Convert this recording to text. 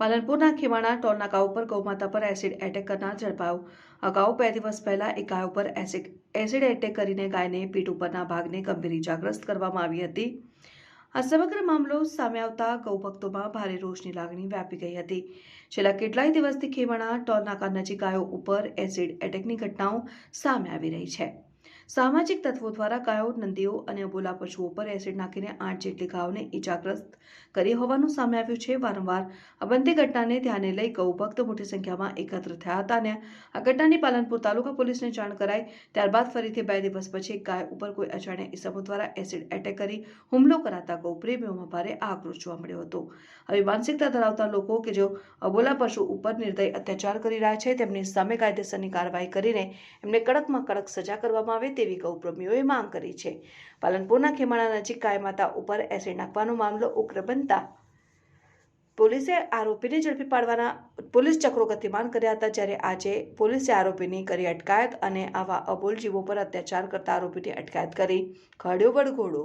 પાલનપુરના ખીવાણા ટોલનાકા ઉપર ગૌમાતા પર acid attack કરનાર ઝડપાયો. અગાઉ બે દિવસ પહેલા એક ગાય ઉપર એસિડ એસિડ એટેક કરીને ગાયને પીઠ ઉપરના ભાગને ગંભીર ઇજાગ્રસ્ત કરવામાં આવી હતી. આ સમગ્ર મામલો સામે આવતા ગૌભક્તોમાં ભારે રોષની લાગણી વ્યાપી ગઈ હતી. છેલ્લા કેટલાય દિવસથી ખીવાણા ટોલનાકા નજીક ગાયો ઉપર એસિડ એટેકની ઘટનાઓ સામે આવી રહી છે. સામાજિક તત્વો દ્વારા ગાયો નંદીઓ અને અબોલા પશુઓ પર એસિડ નાખીને આઠ જેટલી ગાયોને ઈજાગ્રસ્ત કરી હોવાનું સામે આવ્યું છે. વારંવાર આ બનતી ઘટનાને ધ્યાને લઈ ગૌભક્ત મોટી સંખ્યામાં એકત્ર થયા હતા અને આ ઘટનાની પાલનપુર તાલુકા પોલીસને જાણ કરાઈ. ત્યારબાદ ફરીથી બે દિવસ પછી ગાય ઉપર કોઈ અજાણ્યા ઇસમો દ્વારા એસિડ એટેક કરી હુમલો કરાતા ગૌપ્રેમીઓમાં ભારે આક્રોશ જોવા મળ્યો હતો. આવી માનસિકતા ધરાવતા લોકો કે જેઓ અબોલા પશુ ઉપર નિર્દય અત્યાચાર કરી રહ્યા છે, તેમની સામે કાયદેસરની કાર્યવાહી કરીને એમને કડકમાં કડક સજા કરવામાં આવે તેવી ગૌપ્રેમીઓએ માંગ કરી છે. પાલનપુરના ખેમાણા નજીક ગાય ઉપર એસિડ નાખવાનો મામલો ઉગ્ર બનતા પોલીસે આરોપીને ઝડપી પાડવાના, પોલીસ ચક્રો ગતિમાન કર્યા હતા જ્યારે આજે પોલીસે આરોપીની કરી અટકાયત અને આવા અબોલ જીવો પર અત્યાચાર કરતા આરોપીની અટકાયત કરી. ઘડ્યો વડઘોડો